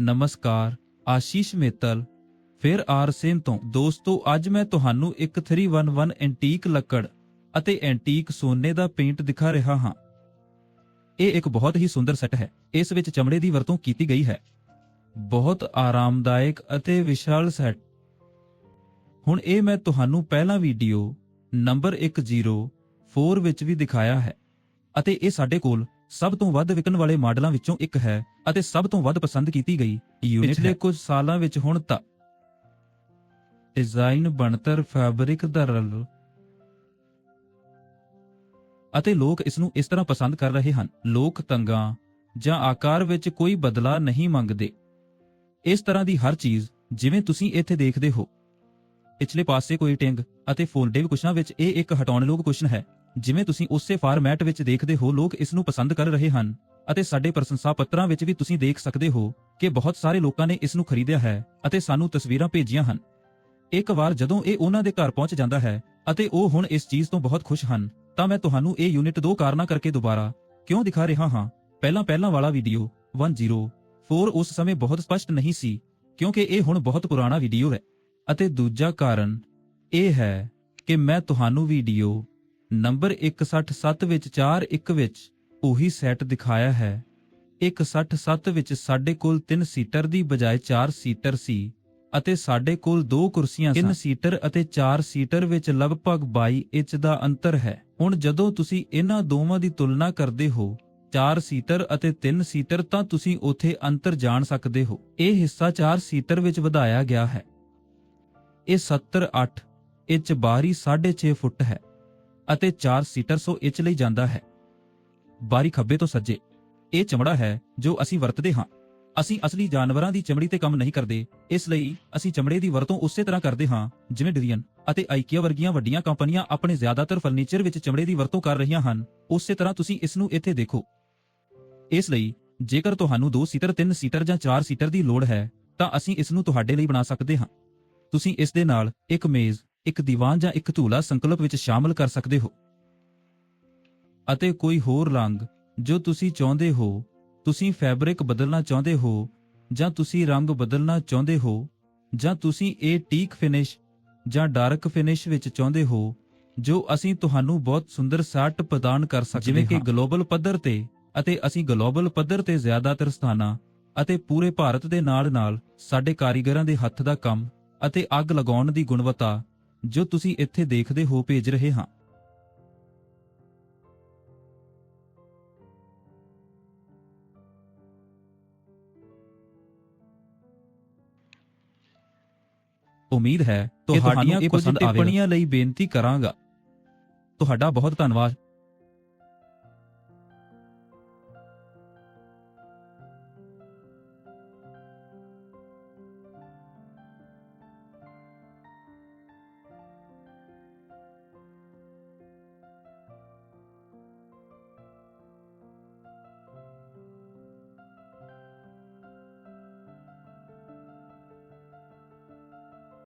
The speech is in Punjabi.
ਨਮਸਕਾਰ, ਆਸ਼ੀਸ਼ ਮਿੱਤਲ। ਫਿਰ ਆਰਸੇਨ ਤੋਂ, ਦੋਸਤੋ, ਅੱਜ ਮੈਂ ਤੁਹਾਨੂੰ ਇੱਕ 311 ਐਂਟੀਕ ਲੱਕੜ ਅਤੇ ਐਂਟੀਕ ਸੋਨੇ ਦਾ ਪੇਂਟ ਦਿਖਾ ਰਿਹਾ ਹਾਂ। ਇਹ ਇੱਕ ਬਹੁਤ ਹੀ ਸੁੰਦਰ ਸੈੱਟ ਹੈ। ਇਸ ਵਿੱਚ ਚਮੜੇ ਦੀ ਵਰਤੋਂ ਕੀਤੀ ਗਈ ਹੈ। ਬਹੁਤ ਆਰਾਮਦਾਇਕ ਅਤੇ ਵਿਸ਼ਾਲ ਸੈੱਟ। ਹੁਣ ਇਹ ਮੈਂ ਤੁਹਾਨੂੰ ਪਹਿਲਾਂ ਵੀਡੀਓ ਨੰਬਰ 104 ਵਿੱਚ ਵੀ ਦਿਖਾਇਆ ਹੈ ਅਤੇ ਇਹ ਸਾਡੇ ਕੋਲ ਸਭ ਤੋਂ ਵੱਧ ਵਿਕਣ ਵਾਲੇ ਮਾਡਲਾਂ ਵਿੱਚੋਂ ਇੱਕ ਹੈ ਅਤੇ ਸਭ ਤੋਂ ਵੱਧ ਪਸੰਦ ਕੀਤੀ ਗਈ ਯੂਨਿਟ ਪਿਛਲੇ ਕੁਝ ਸਾਲਾਂ ਵਿੱਚ ਹੁਣ ਤੱਕ ਡਿਜ਼ਾਈਨ ਬਣਤਰ ਫੈਬਰਿਕ ਦਾ ਰਲ ਅਤੇ ਲੋਕ ਇਸ ਨੂੰ ਇਸ ਤਰ੍ਹਾਂ ਪਸੰਦ ਕਰ ਰਹੇ ਹਨ। ਲੋਕ ਤੰਗਾਂ ਜਾਂ ਆਕਾਰ ਵਿੱਚ ਕੋਈ ਬਦਲਾਅ ਨਹੀਂ ਮੰਗਦੇ। ਇਸ ਤਰ੍ਹਾਂ ਦੀ ਹਰ ਚੀਜ਼ ਜਿਵੇਂ ਤੁਸੀਂ ਇੱਥੇ ਦੇਖਦੇ ਹੋ। ਪਿਛਲੇ ਪਾਸੇ ਕੋਈ ਟਿੰਗ ਅਤੇ ਫੋਲਡੇਵ ਕੁਸ਼ਨਾਂ ਵਿੱਚ ਇਹ ਇੱਕ ਹਟਾਉਣਯੋਗ ਕੁਸ਼ਨ ਹੈ। ਜਿਵੇਂ ਤੁਸੀਂ ਉਸੇ ਫਾਰਮੈਟ ਵਿੱਚ ਦੇਖਦੇ ਹੋ, ਲੋਕ ਇਸ ਨੂੰ ਪਸੰਦ ਕਰ ਰਹੇ ਹਨ ਅਤੇ ਸਾਡੇ ਪ੍ਰਸ਼ੰਸਾ ਪੱਤਰਾਂ ਵਿੱਚ ਵੀ ਤੁਸੀਂ ਦੇਖ ਸਕਦੇ ਹੋ ਕਿ ਬਹੁਤ ਸਾਰੇ ਲੋਕਾਂ ਨੇ ਇਸ ਨੂੰ ਖਰੀਦਿਆ ਹੈ ਅਤੇ ਸਾਨੂੰ ਤਸਵੀਰਾਂ ਭੇਜੀਆਂ ਹਨ। ਇੱਕ ਵਾਰ ਜਦੋਂ ਇਹ ਉਹਨਾਂ ਦੇ ਘਰ ਪਹੁੰਚ ਜਾਂਦਾ ਹੈ ਅਤੇ ਉਹ ਹੁਣ ਇਸ ਚੀਜ਼ ਤੋਂ ਬਹੁਤ ਖੁਸ਼ ਹਨ, ਤਾਂ ਮੈਂ ਤੁਹਾਨੂੰ ਇਹ ਯੂਨਿਟ ਦੋ ਕਾਰਨਾਂ ਕਰਕੇ ਦੁਬਾਰਾ ਕਿਉਂ ਦਿਖਾ ਰਿਹਾ ਹਾਂ। ਪਹਿਲਾਂ ਪਹਿਲਾਂ ਵਾਲਾ ਵੀਡੀਓ 104 ਉਸ ਸਮੇਂ ਬਹੁਤ ਸਪਸ਼ਟ ਨਹੀਂ ਸੀ, ਕਿਉਂਕਿ ਇਹ ਹੁਣ ਬਹੁਤ ਪੁਰਾਣਾ ਵੀਡੀਓ ਹੈ। ਅਤੇ ਦੂਜਾ ਕਾਰਨ ਇਹ ਹੈ ਕਿ ਮੈਂ ਤੁਹਾਨੂੰ ਵੀਡੀਓ ਨੰਬਰ 167 ਵਿੱਚ 41 ਵਿੱਚ ਉਹੀ ਸੈੱਟ ਦਿਖਾਇਆ ਹੈ। 167 ਵਿੱਚ ਸਾਡੇ ਕੋਲ 3 ਸੀਟਰ ਦੀ ਬਜਾਏ 4 ਸੀਟਰ ਸੀ ਅਤੇ ਸਾਡੇ ਕੋਲ ਦੋ ਕੁਰਸੀਆਂ ਸਨ। 3 ਸੀਟਰ ਅਤੇ 4 ਸੀਟਰ ਵਿੱਚ ਲਗਭਗ 22 ਇੰਚ ਦਾ ਅੰਤਰ ਹੈ। ਹੁਣ ਜਦੋਂ ਤੁਸੀਂ ਇਹਨਾਂ ਦੋਵਾਂ ਦੀ ਤੁਲਨਾ ਕਰਦੇ ਹੋ 4 ਸੀਟਰ ਅਤੇ 3 ਸੀਟਰ ਤਾਂ ਤੁਸੀਂ ਉੱਥੇ ਅੰਤਰ ਜਾਣ ਸਕਦੇ ਹੋ। ਇਹ ਹਿੱਸਾ 4 ਸੀਟਰ ਵਿੱਚ ਵਧਾਇਆ ਗਿਆ ਹੈ। ਇਹ 70 8 ਇੰਚ ਬਾਰੀ 6.5 ਫੁੱਟ ਹੈ। ਅਤੇ 4 ਸੀਟਰ 100 ਇੰਚ ਲਈ ਜਾਂਦਾ ਹੈ। ਬਾਰੀ ਖੱਬੇ ਤੋਂ ਸੱਜੇ, ਇਹ ਚਮੜਾ ਹੈ ਜੋ ਅਸੀਂ ਵਰਤਦੇ ਹਾਂ। ਅਸੀਂ ਅਸਲੀ ਜਾਨਵਰਾਂ ਦੀ ਚਮੜੀ ਤੇ ਕੰਮ ਨਹੀਂ ਕਰਦੇ, ਇਸ ਲਈ ਅਸੀਂ ਚਮੜੇ ਦੀ ਵਰਤੋਂ ਉਸੇ ਤਰ੍ਹਾਂ ਕਰਦੇ ਹਾਂ, ਜਿਵੇਂ ਡਿਰੀਅਨ ਅਤੇ ਆਈਕੀਆ ਵਰਗੀਆਂ ਵੱਡੀਆਂ ਕੰਪਨੀਆਂ ਆਪਣੇ ਜ਼ਿਆਦਾਤਰ ਫਰਨੀਚਰ ਵਿੱਚ ਚਮੜੇ ਦੀ ਵਰਤੋਂ ਕਰ ਰਹੀਆਂ ਹਨ, ਉਸੇ ਤਰ੍ਹਾਂ ਤੁਸੀਂ ਇਸ ਨੂੰ ਇੱਥੇ ਦੇਖੋ। ਇਸ ਲਈ, ਜੇਕਰ ਤੁਹਾਨੂੰ 2 ਸੀਟਰ 3 ਸੀਟਰ ਜਾਂ 4 ਸੀਟਰ ਦੀ ਲੋੜ ਹੈ, ਤਾਂ ਅਸੀਂ ਇਸ ਨੂੰ ਤੁਹਾਡੇ ਲਈ ਬਣਾ ਸਕਦੇ ਹਾਂ। ਤੁਸੀਂ ਇਸ ਦੇ ਨਾਲ ਇੱਕ ਮੇਜ਼ ਇੱਕ ਦੀਵਾਨ ਜਾਂ ਇੱਕ ਝੂਲਾ ਸੰਕਲਪ ਵਿੱਚ ਸ਼ਾਮਲ ਕਰ ਸਕਦੇ ਹੋ। ਅਤੇ ਕੋਈ ਹੋਰ ਰੰਗ ਜੋ ਤੁਸੀਂ ਚਾਹੁੰਦੇ ਹੋ ਤੁਸੀਂ ਫੈਬਰਿਕ ਬਦਲਣਾ ਚਾਹੁੰਦੇ ਹੋ ਜਾਂ ਤੁਸੀਂ ਰੰਗ ਬਦਲਣਾ ਚਾਹੁੰਦੇ ਹੋ ਜਾਂ ਤੁਸੀਂ ਇਹ ਟੀਕ ਫਿਨਿਸ਼ ਜਾਂ ਡਾਰਕ ਫਿਨਿਸ਼ ਵਿੱਚ ਚਾਹੁੰਦੇ ਹੋ ਜੋ ਅਸੀਂ ਤੁਹਾਨੂੰ ਬਹੁਤ ਸੁੰਦਰ ਸਾਟ ਪ੍ਰਦਾਨ ਕਰ ਸਕਦੇ ਹਾਂ। ਜਿਵੇਂ ਕਿ ਗਲੋਬਲ ਪੱਧਰ ਤੇ ਅਤੇ ਅਸੀਂ ਗਲੋਬਲ ਪੱਧਰ ਤੇ ਜ਼ਿਆਦਾਤਰ ਸਥਾਨਾਂ ਅਤੇ ਪੂਰੇ ਭਾਰਤ ਦੇ ਨਾਲ-ਨਾਲ ਸਾਡੇ ਕਾਰੀਗਰਾਂ ਦੇ ਹੱਥ ਦਾ ਕੰਮ ਅਤੇ ਅੱਗ ਲਗਾਉਣ ਦੀ ਗੁਣਵੱਤਾ ਜੋ ਤੁਸੀਂ ਇੱਥੇ ਦੇਖਦੇ ਹੋ ਭੇਜ ਰਹੇ ਹਾਂ। ਉਮੀਦ ਹੈ ਕਿ ਤੁਹਾਡੀਆਂ ਕੁਝ ਟਿੱਪਣੀਆਂ ਲਈ ਬੇਨਤੀ ਕਰਾਂਗਾ। ਤੁਹਾਡਾ ਬਹੁਤ ਧੰਨਵਾਦ।